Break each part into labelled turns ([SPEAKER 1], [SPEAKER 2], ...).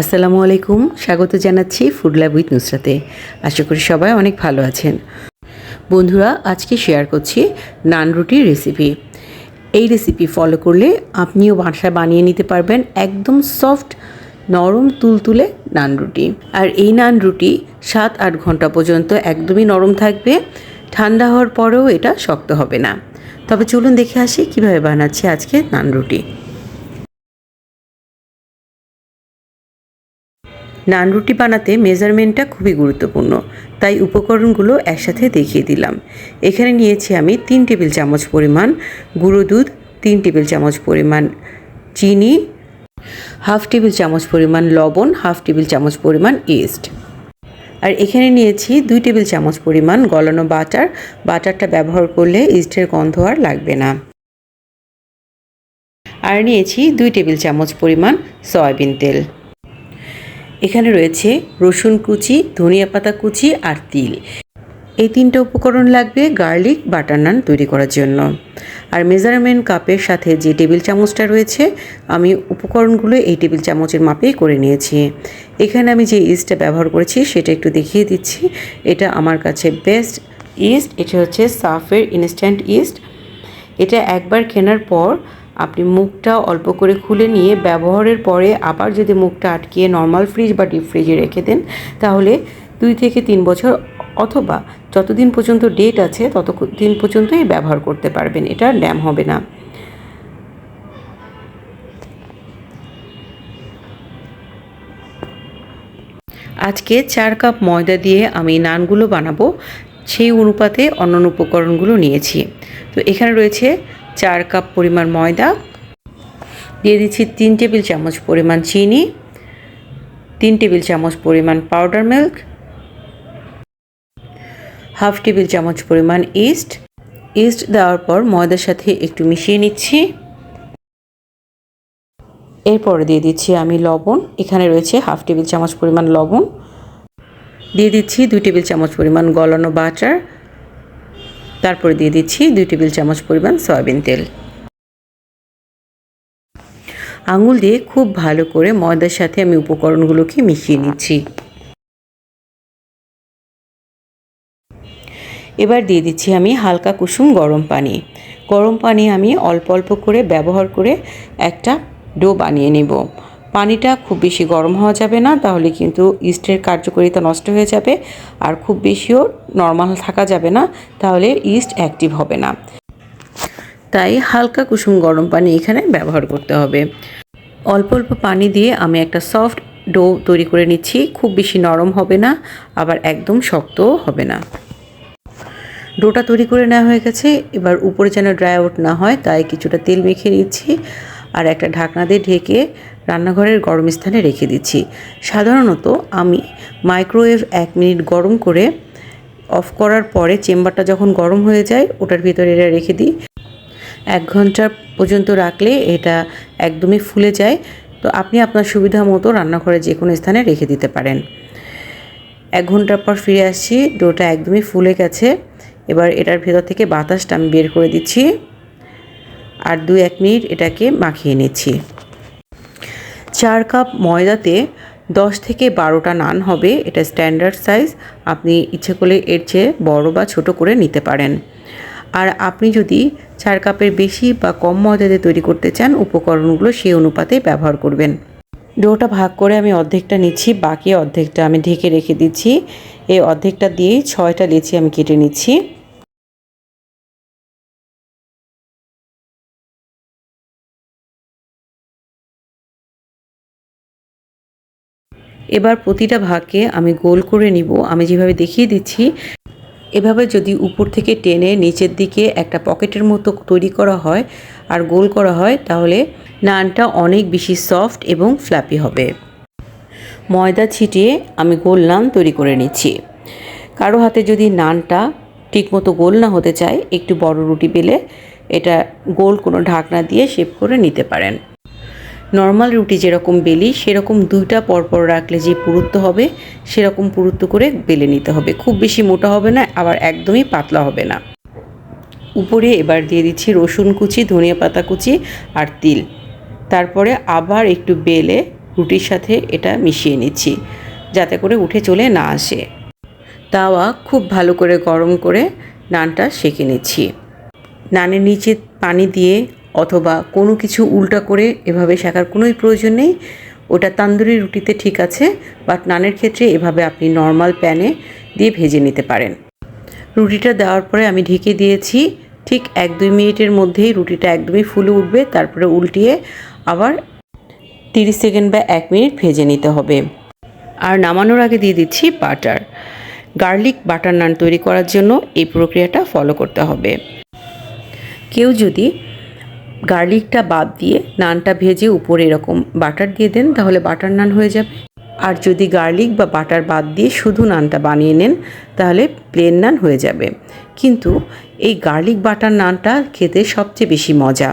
[SPEAKER 1] আসসালামু আলাইকুম। স্বাগত জানাচ্ছি ফুড ল্যাব উইথ নুসরাতে আশা করি সবাই অনেক ভালো আছেন। বন্ধুরা, আজকে শেয়ার করছি নান রুটির রেসিপি এই রেসিপি ফলো করলে আপনিও বাসায় বানিয়ে নিতে পারবেন একদম সফট নরম, তুলতুলে নান রুটি। আর এই নান রুটি সাত আট ঘণ্টা পর্যন্ত একদমই নরম থাকবে। ঠান্ডা হওয়ার পরেও এটা শক্ত হবে না। তবে চলুন দেখে আসি কীভাবে বানাচ্ছি আজকে নান রুটি। নান রুটি বানাতে মেজারমেন্টটা খুবই গুরুত্বপূর্ণ। তাই উপকরণগুলো একসাথে দেখিয়ে দিলাম। এখানে নিয়েছি আমি তিন টেবিল চামচ পরিমাণ গুঁড়ো দুধ, তিন টেবিল চামচ পরিমাণ চিনি, হাফ টেবিল চামচ পরিমাণ লবণ, হাফ টেবিল চামচ পরিমাণ ইস্ট। আর এখানে নিয়েছি দুই টেবিল চামচ পরিমাণ গলানো বাটার। বাটারটা ব্যবহার করলে ইস্টের গন্ধ আর লাগবে না। আর নিয়েছি দুই টেবিল চামচ পরিমাণ সয়াবিন তেল। এখানে রয়েছে রসুন কুচি, ধনিয়া পাতা কুচি আর তিল। এই তিনটে উপকরণ লাগবে গার্লিক বাটার নান তৈরি করার জন্য। আর মেজারমেন্ট কাপের সাথে যে টেবিল চামচটা রয়েছে, আমি উপকরণগুলো এই টেবিল চামচের মাপেই করে নিয়েছি। এখানে আমি যে ইস্টটা ব্যবহার করেছি, সেটা একটু দেখিয়ে দিচ্ছি। এটা আমার কাছে বেস্ট ইস্ট, এটা হচ্ছে সাফের ইনস্ট্যান্ট ইস্ট। এটা একবার কেনার পর আপনি মুখটা অল্প করে খুলে নিয়ে ব্যবহারের পরে আবার যদি মুখটা আটকিয়ে নর্মাল ফ্রিজ বা ডিপ ফ্রিজে রেখে দেন, তাহলে দুই থেকে তিন বছর অথবা যতদিন পর্যন্ত ডেট আছে তত দিন পর্যন্তই ব্যবহার করতে পারবেন। এটা ড্যাম হবে না। আজকে চার কাপ ময়দা দিয়ে আমি নানগুলো বানাবো। সেই অনুপাতে অন্যান্য উপকরণগুলো নিয়েছি। তো এখানে রয়েছে চার কাপ পরিমাণ ময়দা, দিয়ে দিচ্ছি তিন টেবিল চামচ পরিমাণ চিনি, তিন টেবিল চামচ পরিমাণ পাউডার মিল্ক হাফ টেবিল চামচ পরিমাণ ইস্ট ইস্ট দেওয়ার পর ময়দার সাথে একটু মিশিয়ে নিচ্ছি। এরপরে দিয়ে দিচ্ছি আমি লবণ, এখানে রয়েছে হাফ টেবিল চামচ পরিমাণ লবণ, দিয়ে দিচ্ছি দুই টেবিল চামচ পরিমাণ গলানো বাটার তারপরে দিয়ে দিচ্ছি দুই টেবিল চামচ পরিমাণ সয়াবিন তেল। আঙুল দিয়ে খুব ভালো করে ময়দার সাথে আমি উপকরণগুলোকে মিশিয়ে নিচ্ছি। এবার দিয়ে দিচ্ছি আমি হালকা কুসুম গরম পানি। গরম পানি আমি অল্প অল্প করে ব্যবহার করে একটা ডো বানিয়ে নেব। পানিটা খুব বেশি গরম হওয়া যাবে না, তাহলে কিন্তু ইস্টের কার্যকারিতা নষ্ট হয়ে যাবে। আর খুব বেশিও নর্মাল থাকা যাবে না, তাহলে ইস্ট অ্যাক্টিভ হবে না। তাই হালকা কুসুম গরম পানি এখানে ব্যবহার করতে হবে। অল্প অল্প পানি দিয়ে আমি একটা সফট ডো তৈরি করে নিচ্ছি, খুব বেশি নরম হবে না, আবার একদম শক্তও হবে না। ডোটা তৈরি করে নেওয়া হয়ে গেছে, এবার উপরে যেন ড্রাই আউট না হয়, তাই কিছুটা তেল মেখে নিচ্ছি। আর একটা ঢাকনা দিয়ে ঢেকে রান্নাঘরের গরম স্থানে রেখে দিচ্ছি। সাধারণত আমি মাইক্রোওয়েভ এক মিনিট গরম করে অফ করার পরে চেম্বারটা যখন গরম হয়ে যায়, ওটার ভিতরে এটা রেখে দিই। এক ঘণ্টা পর্যন্ত রাখলে এটা একদমই ফুলে যায়। তো আপনি আপনার সুবিধা মতো রান্নাঘরে যে কোনো স্থানে রেখে দিতে পারেন। এক ঘণ্টার পর ফিরে আসছি, ডোটা একদমই ফুলে গেছে। এবার এটার ভেতর থেকে বাতাসটা আমি বের করে দিচ্ছি। আর দু এক মিনিট এটাকে মাখিয়ে নিচ্ছি। চার কাপ ময়দাতে দশ থেকে বারোটা নান হবে। এটা স্ট্যান্ডার্ড সাইজ আপনি ইচ্ছে করলে এর চেয়ে বড় বা ছোট করে নিতে পারেন। আর আপনি যদি চার কাপের বেশি বা কম ময়দাতে তৈরি করতে চান, উপকরণগুলো সেই অনুপাতে ব্যবহার করবেন। ডোটা ভাগ করে আমি অর্ধেকটা নিচ্ছি, বাকি অর্ধেকটা আমি ঢেকে রেখে দিচ্ছি। এই অর্ধেকটা দিয়েই ছয়টা লেচি আমি কেটে নিচ্ছি। এবার প্রতিটা ভাগকে আমি গোল করে নিব। আমি যেভাবে দেখিয়ে দিচ্ছি, এভাবে যদি উপর থেকে টেনে নিচের দিকে একটা পকেটের মতো তৈরি করা হয় আর গোল করা হয়, তাহলে নানটা অনেক বেশি সফট এবং ফ্ল্যাপি হবে। ময়দা ছিটিয়ে আমি গোল নান তৈরি করে নিচ্ছি। কারও হাতে যদি নানটা ঠিকমতো গোল না হতে চায়, একটু বড় রুটি পেলে এটা গোল কোনো ঢাকনা দিয়ে শেপ করে নিতে পারেন। নর্মাল রুটি যেরকম বেলি, সেরকম দুইটা পরপর রাখলে যে পুরুত্ব হবে, সেরকম পুরুত্ব করে বেলে নিতে হবে। খুব বেশি মোটা হবে না, আবার একদমই পাতলা হবে না। উপরে এবার দিয়ে দিচ্ছি রসুন কুচি, ধনিয়া পাতা কুচি আর তিল। তারপরে আবার একটু বেলে রুটির সাথে এটা মিশিয়ে নিচ্ছি, যাতে করে উঠে চলে না আসে। তাওয়া খুব ভালো করে গরম করে নানটা সেঁকে নিচ্ছি। নানের নিচে পানি দিয়ে অথবা কোনো কিছু উল্টা করে এভাবে শেখার কোনোই প্রয়োজন নেই। ওটা তান্দুরি রুটিতে ঠিক আছে বাট নানের ক্ষেত্রে এভাবে আপনি নর্মাল প্যানে দিয়ে ভেজে নিতে পারেন। রুটিটা দেওয়ার পরে আমি ঢেকে দিয়েছি, ঠিক এক দুই মিনিটের মধ্যেই রুটিটা একদমই ফুলে উঠবে, তারপরে উল্টিয়ে আবার তিরিশ সেকেন্ড বা এক মিনিট ভেজে নিতে হবে। আর নামানোর আগে দিয়ে দিচ্ছি বাটার। গার্লিক বাটার নান তৈরি করার জন্য এই প্রক্রিয়াটা ফলো করতে হবে। কেউ যদি গার্লিকটা বাদ দিয়ে নানটা ভেজে উপরে এরকম বাটার দিয়ে দেন, তাহলে বাটার নান হয়ে যাবে। আর যদি গার্লিক বা বাটার বাদ দিয়ে শুধু নানটা বানিয়ে নেন, তাহলে প্লেন নান হয়ে যাবে। কিন্তু এই গার্লিক বাটার নানটা খেতে সবচেয়ে বেশি মজা।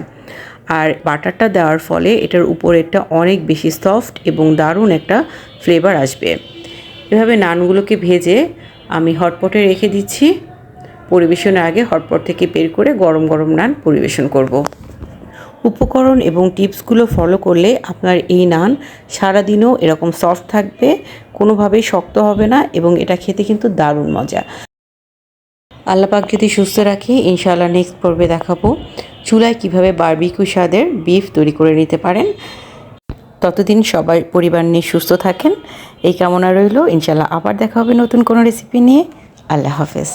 [SPEAKER 1] আর বাটারটা দেওয়ার ফলে এটার উপরেরটা অনেক বেশি সফট এবং দারুণ একটা ফ্লেভার আসবে। এভাবে নানগুলোকে ভেজে আমি হটপটে রেখে দিচ্ছি। পরিবেশনের আগে হটপট থেকে বের করে গরম গরম নান পরিবেশন করব। উপকরণ এবং টিপসগুলো ফলো করলে আপনার এই নান সারাদিনও এরকম সফট থাকবে, কোনোভাবেই শক্ত হবে না এবং এটা খেতে কিন্তু দারুণ মজা। আল্লাপাক যদি সুস্থ রাখি, ইনশাআল্লাহ নেক্সট পর্বে দেখাবো চুলায় কীভাবে বারবিকিউ স্বাদের বিফ তৈরি করে নিতে পারেন। ততদিন সবাই পরিবার নিয়ে সুস্থ থাকেন। এই কামনা রইল, ইনশাআল্লাহ আবার দেখা হবে নতুন কোনো রেসিপি নিয়ে। আল্লাহ হাফেজ।